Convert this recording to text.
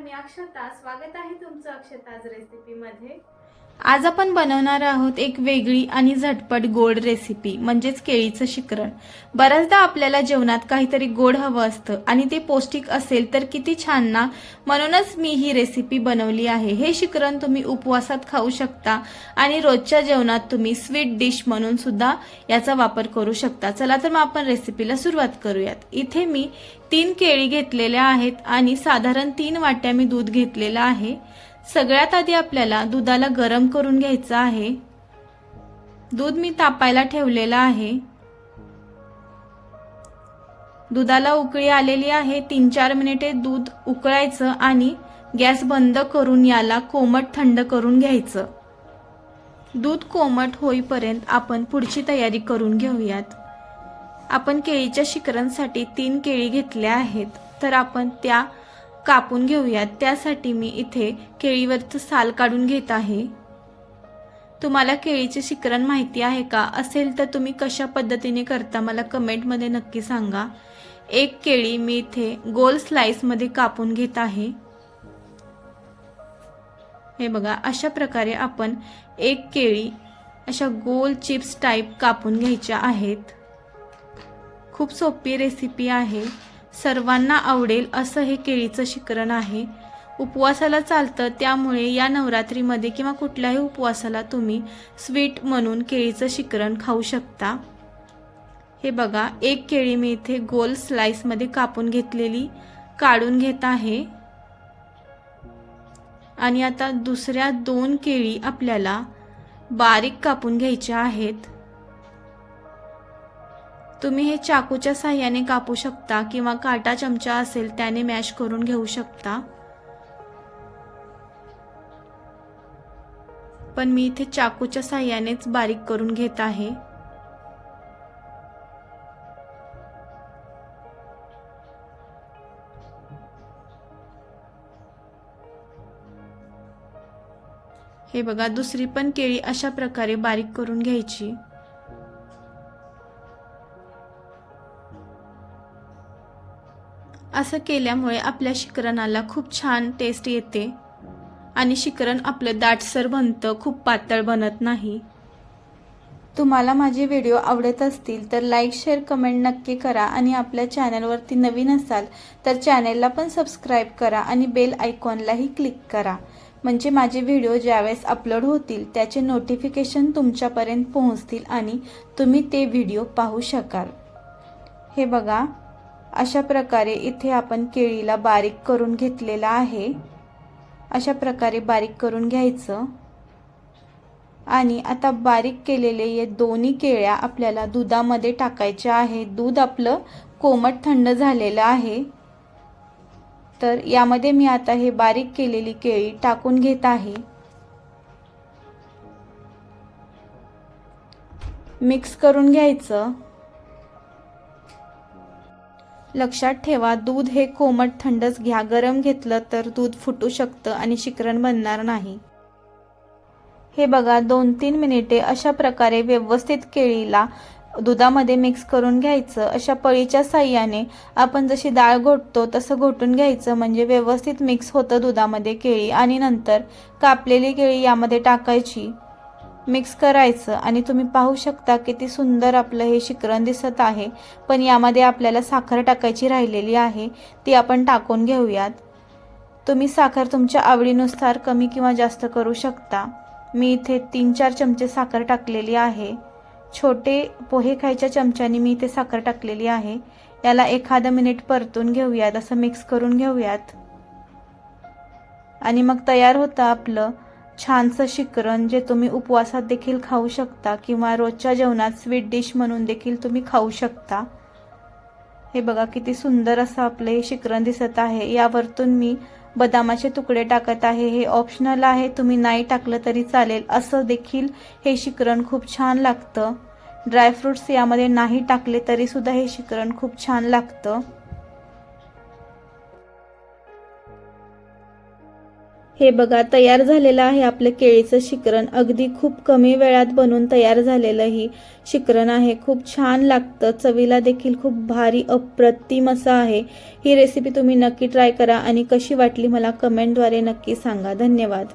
मी अक्षता स्वागत आहे तुमचं अक्षताज रेसिपीमध्ये आज आपण बनवणार आहोत एक वेगळी आणि झटपट गोड रेसिपी म्हणजेच केळीचं शिकरण. बऱ्याचदा आपल्याला जेवणात काहीतरी गोड हवं असतं आणि ते पौष्टिक असेल तर किती छान ना? म्हणूनच मी ही रेसिपी बनवली आहे. हे शिकरण तुम्ही उपवासात खाऊ शकता आणि रोजच्या जेवणात तुम्ही स्वीट डिश म्हणून सुद्धा याचा वापर करू शकता. चला तर मग आपण रेसिपीला सुरुवात करूयात. इथे मी तीन केळी घेतलेल्या आहेत आणि साधारण तीन वाट्या मी दूध घेतलेलं आहे. सगळ्यात आधी आपल्याला दुधाला गरम करून घ्यायचं आहे. दूध मी तापायला ठेवलेलं आहे. दुधाला उकळी आलेली आहे. तीन चार मिनिटे दूध उकळायचं आणि गॅस बंद करून याला कोमट थंड करून घ्यायचं. दूध कोमट होईपर्यंत आपण पुढची तयारी करून घेऊयात. आपण केळीच्या शिखरांसाठी तीन केळी घेतल्या आहेत. तर आपण त्या कापून घेऊयात त्यासाठी मी इथे केळीवरचं साल काढून घेत आहे. तुम्हाला केळीचे शिकरण माहिती आहे का? असेल तर तुम्ही कशा पद्धतीने करता मला कमेंटमध्ये नक्की सांगा. एक केळी मी इथे गोल स्लाइसमध्ये कापून घेत आहे. हे बघा अशा प्रकारे आपण एक केळी अशा गोल चिप्स टाईप कापून घ्यायच्या आहेत. खूप सोपी रेसिपी आहे. सर्वांना आवडेल असं हे केळीचं शिकरण आहे. उपवासाला चालतं त्यामुळे या नवरात्रीमध्ये किंवा कुठल्याही उपवासाला तुम्ही स्वीट म्हणून केळीचं शिकरण खाऊ शकता. हे बघा एक केळी मी इथे गोल स्लाइसमध्ये कापून घेतलेली काढून घेत आहे. आणि आता दुसऱ्या दोन केळी आपल्याला बारीक कापून घ्यायच्या आहेत. तुम्ही हे चाकूच्या साह्याने कापू शकता किंवा काटा चमचा असेल त्याने मॅश करून घेऊ शकता. पण मी इथे चाकूच्या साह्यानेच बारीक करून घेत आहे. हे बघा दुसरी पण केळी अशा प्रकारे बारीक करून घ्यायची. असं केल्यामुळे आपल्या शिकरणाला खूप छान टेस्ट येते. आणि शिकरण आपलं दाटसर बनतं खूप पातळ बनत नाही. तुम्हाला माझे व्हिडिओ आवडत असतील तर लाईक शेअर कमेंट नक्की करा. आणि आपल्या चॅनलवरती नवीन असाल तर चॅनलला पण सबस्क्राईब करा आणि बेल आयकॉनलाही क्लिक करा. म्हणजे माझे व्हिडिओ ज्यावेळेस अपलोड होतील त्याचे नोटिफिकेशन तुमच्यापर्यंत पोहोचतील आणि तुम्ही ते व्हिडिओ पाहू शकाल. हे बघा. अशा प्रकारे इथे आपण केळीला बारीक करून घेतलेला आहे. अशा प्रकारे बारीक करून घ्यायचं. आणि आता बारीक केलेले हे दोन्ही केळ्या आपल्याला दुधामध्ये टाकायच्या आहे. दूध आपलं कोमट थंड झालेलं आहे. तर यामध्ये मी आता हे बारीक केलेली केळी टाकून घेत आहे. मिक्स करून घ्यायचं. लक्षात ठेवा दूध हे कोमट थंडच घ्या. गरम घेतलं तर दूध फुटू शकतं आणि शिकरण बनणार नाही. हे बघा दोन तीन मिनिटे अशा प्रकारे व्यवस्थित केळीला दुधामध्ये मिक्स करून घ्यायचं. अशा पळीच्या साह्याने आपण जशी डाळ घोटतो तसं घोटून घ्यायचं. म्हणजे व्यवस्थित मिक्स होतं दुधामध्ये केळी आणि नंतर कापलेली केळी यामध्ये टाकायची. मिक्स करायचं आणि तुम्ही पाहू शकता किती सुंदर आपलं हे शिकरण दिसत आहे. पण यामध्ये आपल्याला साखर टाकायची राहिलेली आहे. ती आपण टाकून घेऊयात. तुम्ही साखर तुमच्या आवडीनुसार कमी किंवा जास्त करू शकता. मी इथे तीन चार चमचे साखर टाकलेली आहे. छोटे पोहे खायच्या चमच्याने मी इथे साखर टाकलेली आहे. याला एखादं मिनिट परतून घेऊयात. असं मिक्स करून घेऊयात. आणि मग तयार होतं आपलं छानसं शिकरण जे तुम्ही उपवासात देखील खाऊ शकता किंवा रोजच्या जेवणात स्वीट डिश म्हणून देखील तुम्ही खाऊ शकता. हे बघा किती सुंदर असं आपलं हे शिकरण दिसत आहे. यावरतून मी बदामाचे तुकडे टाकत आहे. हे ऑप्शनल आहे. तुम्ही नाही टाकलं तरी चालेल. असं देखील हे शिकरण खूप छान लागतं. ड्रायफ्रुट्स यामध्ये नाही टाकले तरीसुद्धा हे शिकरण खूप छान लागतं. हे बघा तयार झालेलं आहे आपलं केळीचं शिकरण. अगदी खूप कमी वेळात बनून तयार झालेलं ही शिकरण आहे. खूप छान लागतं. चवीला देखील खूप भारी अप्रतिम असं आहे. ही रेसिपी तुम्ही नक्की ट्राय करा आणि कशी वाटली मला कमेंटद्वारे नक्की सांगा. धन्यवाद.